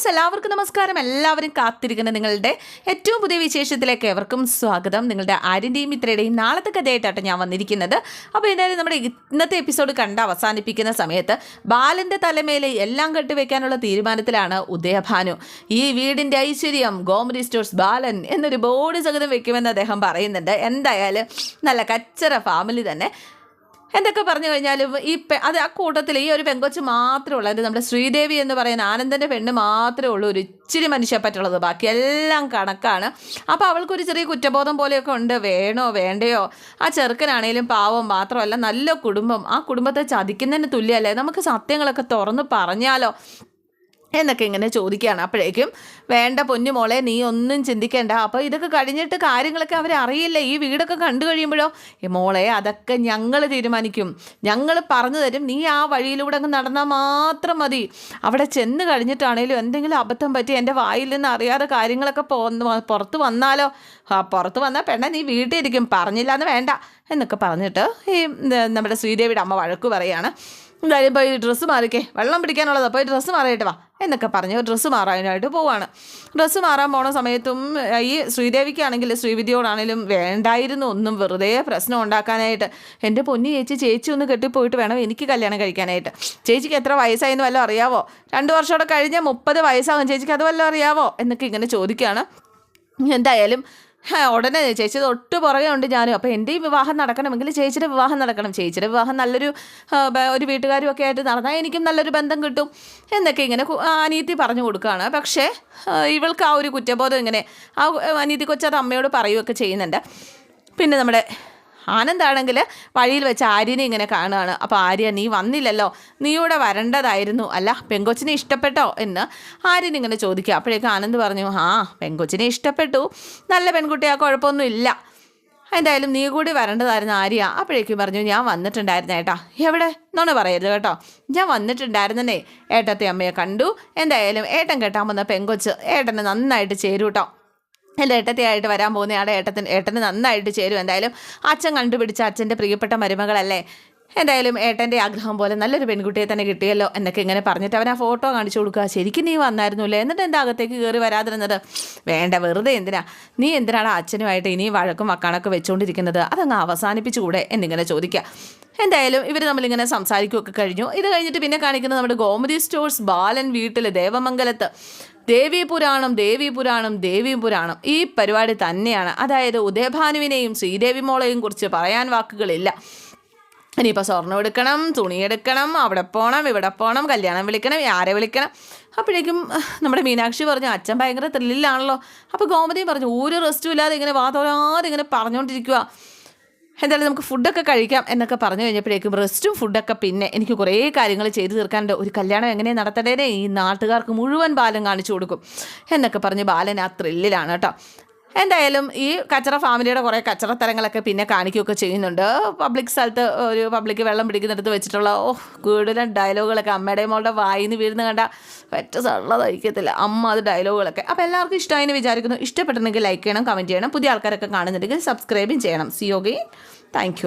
Friends എല്ലാവർക്കും നമസ്കാരം. എല്ലാവരും കാത്തിരിക്കുന്ന നിങ്ങളുടെ ഏറ്റവും പുതിയ വിശേഷത്തിലേക്ക് എവർക്കും സ്വാഗതം. നിങ്ങളുടെ ആര്യന്റെയും ഇത്രയുടെയും നാളത്തെ കഥയായിട്ടാണ് ഞാൻ വന്നിരിക്കുന്നത്. അപ്പോൾ എന്തായാലും നമ്മുടെ ഇന്നത്തെ എപ്പിസോഡ് കണ്ട് അവസാനിപ്പിക്കുന്ന സമയത്ത് ബാലന്റെ തലമേൽ എല്ലാം കെട്ടിവെക്കാനുള്ള തീരുമാനത്തിലാണ് ഉദയഭാനു. ഈ വീടിന്റെ ഐശ്വര്യം ഗോമതി സ്റ്റോഴ്സ് ബാലൻ എന്നൊരു ബോർഡ് സഹിതം വെക്കുമെന്ന് അദ്ദേഹം പറയുന്നുണ്ട്. എന്തായാലും നല്ല കച്ചറ ഫാമിലി തന്നെ എന്തൊക്കെ പറഞ്ഞു കഴിഞ്ഞാലും ഈ അത് ആ കൂട്ടത്തിൽ ഈ ഒരു പെങ്കൊച്ച് മാത്രമേ ഉള്ളൂ. അത് നമ്മുടെ ശ്രീദേവി എന്ന് പറയുന്ന ആനന്ദന്റെ പെണ്ണ് മാത്രമേ ഉള്ളൂ. ഒരു ഇച്ചിരി മനുഷ്യപ്പറ്റുള്ളത് ബാക്കി എല്ലാം കണക്കാണ്. അപ്പോൾ അവൾക്കൊരു ചെറിയ കുറ്റബോധം പോലെയൊക്കെ ഉണ്ട്. വേണോ വേണ്ടയോ? ആ ചെറുക്കനാണേലും പാവം മാത്രമല്ല നല്ല കുടുംബം. ആ കുടുംബത്തെ ചതിക്കുന്നതിന് തുല്യമല്ലേ? നമുക്ക് സത്യങ്ങളൊക്കെ തുറന്ന് പറഞ്ഞാലോ? എന്നൊക്കെ ഇങ്ങനെ ചോദിക്കുകയാണ്. അപ്പോഴേക്കും വേണ്ട പൊന്നു മോളെ നീ ഒന്നും ചിന്തിക്കേണ്ട. അപ്പോൾ ഇതൊക്കെ കഴിഞ്ഞിട്ട് കാര്യങ്ങളൊക്കെ അവരറിയില്ല ഈ വീടൊക്കെ കണ്ടു കഴിയുമ്പോഴോ? ഈ മോളെ അതൊക്കെ ഞങ്ങൾ തീരുമാനിക്കും. ഞങ്ങൾ പറഞ്ഞു തരും. നീ ആ വഴിയിലൂടെ അങ്ങ് നടന്നാൽ മാത്രം മതി. അവിടെ ചെന്ന് കഴിഞ്ഞിട്ടാണേലും എന്തെങ്കിലും അബദ്ധം പറ്റി എന്റെ വായിൽ നിന്ന് അറിയാതെ കാര്യങ്ങളൊക്കെ പുറത്ത് വന്നാലോ? ആ പുറത്ത് വന്നാൽ പെണ്ണ നീ വീട്ടിലിരിക്കും പറഞ്ഞില്ല എന്ന് വേണ്ട. എന്നൊക്കെ പറഞ്ഞിട്ട് ഈ നമ്മുടെ ശ്രീദേവിയുടെ അമ്മ വഴക്ക് പറയാണ് എന്തായാലും പോയി ഡ്രസ്സ് മാറിക്കേ. വെള്ളം പിടിക്കാനുള്ളത്. പോയി ഡ്രസ്സ് മാറിയിട്ട് വാ. എന്നൊക്കെ പറഞ്ഞ് ഡ്രസ്സ് മാറാനായിട്ട് പോവാണ്. ഡ്രസ്സ് മാറാൻ പോണ സമയത്തും ഈ ശ്രീദേവിക്കാണെങ്കിൽ ശ്രീവിദ്യയോടാണെങ്കിലും വേണ്ടായിരുന്നു. ഒന്നും വെറുതെ പ്രശ്നം ഉണ്ടാക്കാനായിട്ട്. എന്റെ പൊന്നി ചേച്ചി ചേച്ചി ഒന്ന് കെട്ടിപ്പോയിട്ട് വേണം എനിക്ക് കല്യാണം കഴിക്കാനായിട്ട്. ചേച്ചിക്ക് എത്ര വയസ്സായെന്ന് വല്ലതും അറിയാവോ? രണ്ട് വർഷമോടെ കഴിഞ്ഞാൽ മുപ്പത് വയസ്സാകും ചേച്ചിക്ക് അത് വല്ലതും അറിയാവോ? എന്നൊക്കെ ഇങ്ങനെ ചോദിക്കുകയാണ് എന്തായാലും ഉടനെ ചേച്ചി തൊട്ട് പുറകെ ഉണ്ട് ഞാനും. അപ്പോൾ എന്റെ വിവാഹം നടക്കണമെങ്കിൽ ചേച്ചിയുടെ വിവാഹം നടക്കണം. ചേച്ചിയുടെ വിവാഹം നല്ലൊരു ഒരു വീട്ടുകാരും ഒക്കെ ആയിട്ട് നടന്നാൽ എനിക്കും നല്ലൊരു ബന്ധം കിട്ടും എന്നൊക്കെ ഇങ്ങനെ അനീതി പറഞ്ഞു കൊടുക്കുകയാണ്. പക്ഷേ ഇവൾക്ക് ആ ഒരു കുറ്റബോധം ഇങ്ങനെ ആ അനീതി കൊച്ചത് അമ്മയോട് പറയുകയൊക്കെ ചെയ്യുന്നുണ്ട്. പിന്നെ നമ്മുടെ ആനന്ദാണെങ്കിൽ വഴിയിൽ വെച്ച് ആര്യനെ ഇങ്ങനെ കാണുകയാണ്. അപ്പോൾ ആര്യ നീ വന്നില്ലല്ലോ. നീ ഇവിടെ വരേണ്ടതായിരുന്നു. അല്ല പെങ്കൊച്ചിനെ ഇഷ്ടപ്പെട്ടോ? എന്ന് ആര്യൻ ഇങ്ങനെ ചോദിക്കുക. അപ്പോഴേക്കും ആനന്ദ് പറഞ്ഞു ആ പെങ്കൊച്ചിനെ ഇഷ്ടപ്പെട്ടു. നല്ല പെൺകുട്ടിയാ കുഴപ്പമൊന്നും ഇല്ല. എന്തായാലും നീ കൂടി വരേണ്ടതായിരുന്നു ആര്യ. അപ്പോഴേക്കും പറഞ്ഞു ഞാൻ വന്നിട്ടുണ്ടായിരുന്നു ഏട്ടാ. എവിടെ? എന്നോണ് പറയരുത് കേട്ടോ. ഞാൻ വന്നിട്ടുണ്ടായിരുന്നേ ഏട്ടത്തെ അമ്മയെ കണ്ടു. എന്തായാലും ഏട്ടൻ കെട്ടാൻ വന്ന പെങ്കൊച്ച് ഏട്ടനെ നന്നായിട്ട് ചേരൂട്ടോ. എന്റെ ഏട്ടത്തിയായിട്ട് വരാൻ പോകുന്ന ആടെ ഏട്ടത്തിന് ഏട്ടന് നന്നായിട്ട് ചേരും. എന്തായാലും അച്ഛൻ കണ്ടുപിടിച്ച അച്ഛന്റെ പ്രിയപ്പെട്ട മരുമകളല്ലേ? എന്തായാലും ഏട്ടന്റെ ആഗ്രഹം പോലെ നല്ലൊരു പെൺകുട്ടിയെ തന്നെ കിട്ടിയല്ലോ എന്നൊക്കെ ഇങ്ങനെ പറഞ്ഞിട്ട് അവൻ ആ ഫോട്ടോ കാണിച്ചു കൊടുക്കുക. ശരിക്കും നീ വന്നായിരുന്നില്ലേ? എന്നിട്ട് എന്താ അകത്തേക്ക് കയറി വരാതിരുന്നത്? വേണ്ട വെറുതെ എന്തിനാ? നീ എന്തിനാണ് അച്ഛനുമായിട്ട് ഇനി വഴക്കും വക്കാണൊക്കെ വെച്ചുകൊണ്ടിരിക്കുന്നത് അതങ്ങ് അവസാനിപ്പിച്ചുകൂടെ എന്നിങ്ങനെ ചോദിക്കുക. എന്തായാലും ഇവർ നമ്മളിങ്ങനെ സംസാരിക്കുകയൊക്കെ കഴിഞ്ഞു. ഇത് കഴിഞ്ഞിട്ട് പിന്നെ കാണിക്കുന്നത് നമ്മുടെ ഗോമതി സ്റ്റോഴ്സ് ബാലൻ വീട്ടിൽ ദേവമംഗലത്ത്. ദേവി പുരാണം ദേവി പുരാണം ദേവി പുരാണം ഈ പരിപാടി തന്നെയാണ്. അതായത് ഉദയഭാനുവിനെയും ശ്രീദേവി മോളെയും കുറിച്ച് പറയാൻ വാക്കുകളില്ല. ഇനിയിപ്പോൾ സ്വർണം എടുക്കണം തുണി എടുക്കണം അവിടെ പോകണം ഇവിടെ പോകണം കല്യാണം വിളിക്കണം ആരെ വിളിക്കണം. അപ്പോഴേക്കും നമ്മുടെ മീനാക്ഷി പറഞ്ഞു അച്ഛൻ ഭയങ്കര ത്രില്ലിലാണല്ലോ. അപ്പോൾ ഗോമതി പറഞ്ഞു ഒരു റെസ്റ്റും ഇല്ലാതെ ഇങ്ങനെ വാതോരാതെ ഇങ്ങനെ പറഞ്ഞുകൊണ്ടിരിക്കുക എന്തായാലും നമുക്ക് ഫുഡൊക്കെ കഴിക്കാം എന്നൊക്കെ പറഞ്ഞു കഴിഞ്ഞപ്പോഴേക്കും റെസ്റ്റും ഫുഡൊക്കെ പിന്നെ എനിക്ക് കുറേ കാര്യങ്ങൾ ചെയ്തു തീർക്കാനുണ്ട്. ഒരു കല്യാണം എങ്ങനെ നടത്തണേനെ ഈ നാട്ടുകാർക്ക് മുഴുവൻ ബാലൻ കാണിച്ചു കൊടുക്കും. എന്നൊക്കെ പറഞ്ഞ് ബാലൻ ആ ത്രില്ലിലാണ് കേട്ടോ. എന്തായാലും ഈ കച്ചറ ഫാമിലിയുടെ കുറേ കച്ചറത്തരങ്ങളൊക്കെ പിന്നെ കാണിക്കുകയൊക്കെ ചെയ്യുന്നുണ്ട്. പബ്ലിക് സ്ഥലത്ത് ഒരു പബ്ലിക് വെള്ളം പിടിക്കുന്നിടത്ത് വെച്ചിട്ടുള്ള ഓ കൂടുതലും ഡയലോഗുകളൊക്കെ അമ്മയുടെ മോളുടെ വായിന്ന് വീഴുന്ന കണ്ട പറ്റ സള്ളതയക്കത്തില്ല അമ്മ അത് ഡയലോഗുകളൊക്കെ. അപ്പോൾ എല്ലാവർക്കും ഇഷ്ടമായി വിചാരിക്കുന്നു. ഇഷ്ടപ്പെട്ടിട്ടുണ്ടെങ്കിൽ ലൈക്ക് ചെയ്യണം കമന്റ് ചെയ്യണം. പുതിയ ആൾക്കാരൊക്കെ കാണുന്നുണ്ടെങ്കിൽ സബ്സ്ക്രൈബും ചെയ്യണം. സി യോഗി താങ്ക്